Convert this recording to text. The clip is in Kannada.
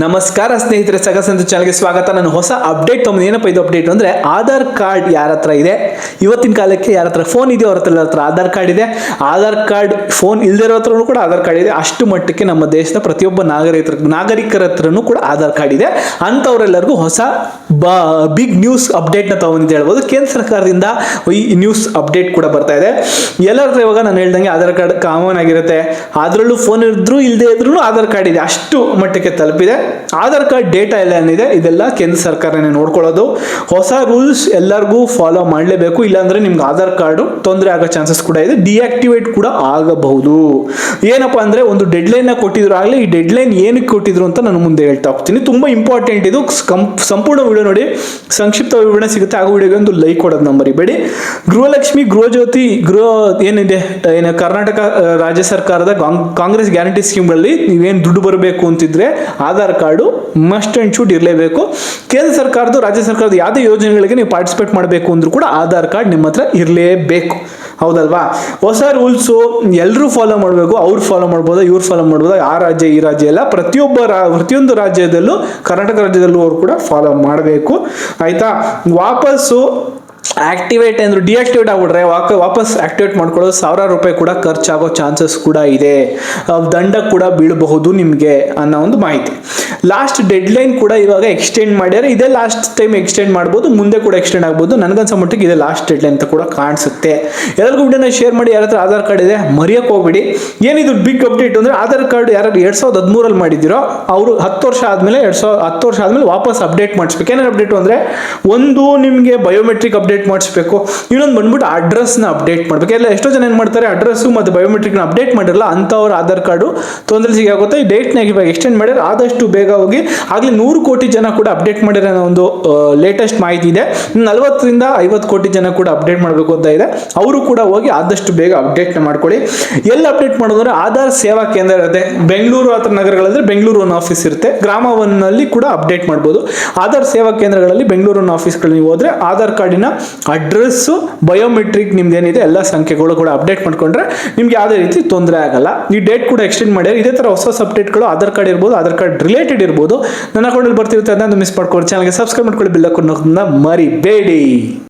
ನಮಸ್ಕಾರ ಸ್ನೇಹಿತರೆ ಸಗಸಂತ ಚಾನಲ್ಗೆ ಸ್ವಾಗತ. ನಾನು ಹೊಸ ಅಪ್ಡೇಟ್ ತಮ್ಮ ಏನಪ್ಪ ಇದು ಅಪ್ಡೇಟ್ ಅಂದ್ರೆ ಆಧಾರ್ ಕಾರ್ಡ್ ಯಾರ ಹತ್ರ ಇದೆ? ಇವತ್ತಿನ ಕಾಲಕ್ಕೆ ಯಾರ ಹತ್ರ ಫೋನ್ ಇದೆಯೋ ಅವ್ರ ಹತ್ರ ಹತ್ರ ಆಧಾರ್ ಕಾರ್ಡ್ ಇದೆ. ಆಧಾರ್ ಕಾರ್ಡ್ ಫೋನ್ ಇಲ್ದಿರೋ ಹತ್ರನೂ ಕೂಡ ಆಧಾರ್ ಕಾರ್ಡ್ ಇದೆ. ಅಷ್ಟು ಮಟ್ಟಕ್ಕೆ ನಮ್ಮ ದೇಶದ ಪ್ರತಿಯೊಬ್ಬ ನಾಗರಿಕ ನಾಗರಿಕರ ಹತ್ರನೂ ಕೂಡ ಆಧಾರ್ ಕಾರ್ಡ್ ಇದೆ. ಅಂಥವ್ರೆಲ್ಲರಿಗೂ ಹೊಸ ಬ ಬಿಗ್ ನ್ಯೂಸ್ ಅಪ್ಡೇಟ್ನ ತಗೊಂಡಿದ್ದು ಹೇಳ್ಬೋದು. ಕೇಂದ್ರ ಸರ್ಕಾರದಿಂದ ಈ ನ್ಯೂಸ್ ಅಪ್ಡೇಟ್ ಕೂಡ ಬರ್ತಾ ಇದೆ. ಎಲ್ಲರ ಹತ್ರ ಇವಾಗ ನಾನು ಹೇಳ್ದಂಗೆ ಆಧಾರ್ ಕಾರ್ಡ್ ಕಾಮನ್ ಆಗಿರುತ್ತೆ. ಅದರಲ್ಲೂ ಫೋನ್ ಇದ್ರೂ ಇಲ್ಲದೆ ಇದ್ರೂ ಆಧಾರ್ ಕಾರ್ಡ್ ಇದೆ. ಅಷ್ಟು ಮಟ್ಟಕ್ಕೆ ತಲುಪಿದೆ. ಆಧಾರ್ ಕಾರ್ಡ್ ಡೇಟಾ ಎಲ್ಲ ಏನಿದೆ, ಇದೆಲ್ಲ ಕೇಂದ್ರ ಸರ್ಕಾರನೇ ನೋಡ್ಕೊಳ್ಳೋದು. ಹೊಸ ರೂಲ್ಸ್ ಎಲ್ಲರಿಗೂ ಫಾಲೋ ಮಾಡಲೇಬೇಕು. ಇಲ್ಲಾಂದ್ರೆ ನಿಮ್ಗೆ ಆಧಾರ್ ಕಾರ್ಡು ತೊಂದರೆ ಆಗೋ ಚಾನ್ಸಸ್ ಕೂಡ ಇದೆ. ಡಿಆಕ್ಟಿವೇಟ್ ಕೂಡ ಆಗಬಹುದು. ಏನಪ್ಪಾ ಅಂದ್ರೆ ಒಂದು ಡೆಡ್ಲೈನ್ನ ಕೊಟ್ಟಿದ್ರು ಆಗಲಿ, ಈ ಡೆಡ್ಲೈನ್ ಏನಕ್ಕೆ ಕೊಟ್ಟಿದ್ರು ಅಂತ ನಾನು ಮುಂದೆ ಹೇಳ್ತಾ ಹೋಗ್ತೀನಿ. ತುಂಬಾ ಇಂಪಾರ್ಟೆಂಟ್ ಇದು. ಸಂಪೂರ್ಣ ವಿಡಿಯೋ ನೋಡಿ. ಸಂಕ್ಷಿಪ್ತ ವಿವರಣೆ ಸಿಗುತ್ತೆ. ಹಾಗೂ ವಿಡಿಯೋಗೆ ಒಂದು ಲೈಕ್ ಕೊಡೋದು ನಂಬರಿಬೇಡಿ ಗೃಹಲಕ್ಷ್ಮಿ, ಗೃಹಜ್ಯೋತಿ, ಗೃಹ ಏನಿದೆ, ಏನು ಕರ್ನಾಟಕ, ರಾಜ್ಯ ಸರ್ಕಾರದ ಕಾಂಗ್- ಕಾಂಗ್ರೆಸ್ ಗ್ಯಾರಂಟಿ ಸ್ಕೀಮ್ಗಳಲ್ಲಿ ನೀವೇನು ದುಡ್ಡು ಬರಬೇಕು ಅಂತಿದ್ರೆ, Aadhaar card must and should ಇರಲೇಬೇಕು. ಕೇಂದ್ರ ಸರ್ಕಾರದ ರಾಜ್ಯ ಸರ್ಕಾರದ ಯಾವುದೇ ಯೋಜನೆಗಳಿಗೆ ನೀವು ಪಾರ್ಟಿಸಿಪೇಟ್ ಮಾಡಬೇಕು ಅಂದ್ರೂ ಕೂಡ ಆಧಾರ್ ಕಾರ್ಡ್ ನಿಮ್ಮ ಹತ್ರ ಇರಲೇಬೇಕು. ಹೌದಲ್ವಾ? ಹೊಸ ರೂಲ್ಸು ಎಲ್ಲರೂ ಫಾಲೋ ಮಾಡಬೇಕು, ಅವ್ರು ಫಾಲೋ ಮಾಡ್ಬೋದಾ, ಇವ್ರು ಫಾಲೋ ಮಾಡ್ಬೋದಾ, ಆ ರಾಜ್ಯ, ಈ ರಾಜ್ಯ ಎಲ್ಲ ಪ್ರತಿಯೊಬ್ಬ ರಾ, ಪ್ರತಿಯೊಂದು ರಾಜ್ಯದಲ್ಲೂ, ಕರ್ನಾಟಕ ರಾಜ್ಯದಲ್ಲೂ ಅವರು ಕೂಡ ಫಾಲೋ ಮಾಡಬೇಕು. ಆಯಿತಾ? ವಾಪಸ್ಸು ಆಕ್ಟಿವೇಟ್ ಅಂದ್ರೆ ಡಿಆಕ್ಟಿವೇಟ್ ಆಗ್ಬಿಟ್ರೆ ವಾಕ, ವಾಪಸ್ ಆಕ್ಟಿವೇಟ್ ಮಾಡ್ಕೊಳ್ಳೋ ಸಾವಿರಾರು ರೂಪಾಯಿ ಕೂಡ ಖರ್ಚಾಗೋ ಚಾನ್ಸಸ್ ಕೂಡ ಇದೆ. ದಂಡ ಕೂಡ ಬೀಳಬಹುದು ನಿಮಗೆ ಅನ್ನೋ ಒಂದು ಮಾಹಿತಿ. ಲಾಸ್ಟ್ ಡೆಡ್ಲೈನ್ ಕೂಡ ಇವಾಗ ಎಕ್ಸ್ಟೆಂಡ್ ಮಾಡ್ಯಾರ. ಇದೇ ಲಾಸ್ಟ್ ಟೈಮ್ ಎಕ್ಸ್ಟೆಂಡ್ ಮಾಡ್ಬೋದು, ಮುಂದೆ ಕೂಡ ಎಕ್ಸ್ಟೆಂಡ್ ಆಗ್ಬೋದು. ನನಗನ್ಸೋ ಮಟ್ಟಿಗೆ ಇದೇ ಲಾಸ್ಟ್ ಡೆಡ್ಲೈನ್ ಅಂತ ಕೂಡ ಕಾಣಿಸುತ್ತೆ. ಎಲ್ಲರಿಗೂ ವಿಡಿಯೋನ ಶೇರ್ ಮಾಡಿ ಯಾರತ್ರ ಆಧಾರ್ ಕಾರ್ಡ್ ಇದೆ, ಮರೆಯೋಕೆ ಹೋಗ್ಬಿಡಿ. ಏನಿದು ಬಿಗ್ ಅಪ್ಡೇಟ್ ಅಂದ್ರೆ ಆಧಾರ್ ಕಾರ್ಡ್ ಯಾರು ಎರಡ್ ಸಾವಿರದ ಹದಿಮೂರಲ್ಲಿ ಮಾಡಿದಿರೋ ಅವರು ಹತ್ತು ವರ್ಷ ಆದ್ಮೇಲೆ, ಎರಡ್ ಸಾವಿರ, ಹತ್ತು ವರ್ಷ ಆದ್ಮೇಲೆ ವಾಪಸ್ ಅಪ್ಡೇಟ್ ಮಾಡಿಸ್ಬೇಕು. ಏನೇನು ಅಪ್ಡೇಟ್ ಅಂದ್ರೆ, ಒಂದು ನಿಮಗೆ ಬಯೋಮೆಟ್ರಿಕ್ ಅಪ್ಡೇಟ್ ಮಾಡಿಸ್ಬೇಕು. ಇನ್ನೊಂದು ಬಂದ್ಬಿಟ್ಟು ಅಡ್ರೆಸ್ನ ಅಪ್ಡೇಟ್ ಮಾಡಬೇಕು. ಎಲ್ಲ ಎಷ್ಟೋ ಜನ ಏನು ಮಾಡ್ತಾರೆ ಅಡ್ರೆಸ್ಸು ಮತ್ತು ಬಯೋಮೆಟ್ರಿಕ್ನ ಅಪ್ಡೇಟ್ ಮಾಡಿರಲ್ಲ, ಅಂಥವ್ರ ಆಧಾರ್ ಕಾರ್ಡು ತೊಂದರೆ ಸಿಗಾಗುತ್ತೆ ಈ ಡೇಟ್ನಾಗ ಇವಾಗ ಎಕ್ಸ್ಟೆಂಡ್ ಮಾಡಿದ್ರೆ ಆದಷ್ಟು ಬೇಗ ಹೋಗಿ ಆಗಲೇ ನೂರು ಕೋಟಿ ಜನ ಕೂಡ ಅಪ್ಡೇಟ್ ಮಾಡಿರೋ ಅನ್ನೋ ಒಂದು ಲೇಟೆಸ್ಟ್ ಮಾಹಿತಿ ಇದೆ. ನಲವತ್ತರಿಂದ ಐವತ್ತು ಕೋಟಿ ಜನ ಕೂಡ ಅಪ್ಡೇಟ್ ಮಾಡಬೇಕು ಅಂತ ಇದೆ. ಅವರು ಕೂಡ ಹೋಗಿ ಆದಷ್ಟು ಬೇಗ ಅಪ್ಡೇಟ್ನ ಮಾಡ್ಕೊಳ್ಳಿ. ಎಲ್ಲಿ ಅಪ್ಡೇಟ್ ಮಾಡೋದಂದ್ರೆ ಆಧಾರ್ ಸೇವಾ ಕೇಂದ್ರ ಇರುತ್ತೆ. ಬೆಂಗಳೂರು ಹತ್ರ ನಗರಗಳಂದ್ರೆ ಬೆಂಗಳೂರು ಒಂದು ಆಫೀಸ್ ಇರುತ್ತೆ. ಗ್ರಾಮ ಒನ್ನಲ್ಲಿ ಕೂಡ ಅಪ್ಡೇಟ್ ಮಾಡ್ಬೋದು. ಆಧಾರ್ ಸೇವಾ ಕೇಂದ್ರಗಳಲ್ಲಿ ಬೆಂಗಳೂರು ಒನ್ ಆಫೀಸ್ಗಳು ನೀವು ಹೋದ್ರೆ ಆಧಾರ್ ಕಾರ್ಡಿನ ಅಡ್ರೆಸ್ಸು ಬಯೋಮೆಟ್ರಿಕ್ ನಿಮ್ದು ಏನಿದೆ ಎಲ್ಲ ಸಂಖ್ಯೆಗಳು ಕೂಡ ಅಪ್ಡೇಟ್ ಮಾಡ್ಕೊಂಡ್ರೆ ನಿಮ್ಗೆ ಯಾವುದೇ ರೀತಿ ತೊಂದರೆ ಆಗಲ್ಲ. ಈ ಡೇಟ್ ಕೂಡ ಎಕ್ಸ್ಟೆಂಡ್ ಮಾಡ್ಯಾರ ಇದೇ ಥರ ಹೊಸ ಹೊಸ ಅಪ್ಡೇಟ್ಗಳು ಆಧಾರ್ ಕಾರ್ಡ್ ಇರ್ಬೋದು, ಆಧಾರ್ ಕಾರ್ಡ್ ರಿಲೇಟೆಡ್ ಇರ್ಬೋದು, ನನ್ನ ಅಕೌಂಟಲ್ಲಿ ಬರ್ತಿರುತ್ತೆ ಅದನ್ನ ಮಿಸ್ ಮಾಡ್ಕೊಂಡು ಚಾನಲ್ಗೆ ಸಬ್ಸ್ಕ್ರೈಬ್ ಮಾಡ್ಕೊಳ್ಳಿ ಬಿಲ್ ಹಾಕೋದನ್ನ ಮರಿಬೇಡಿ.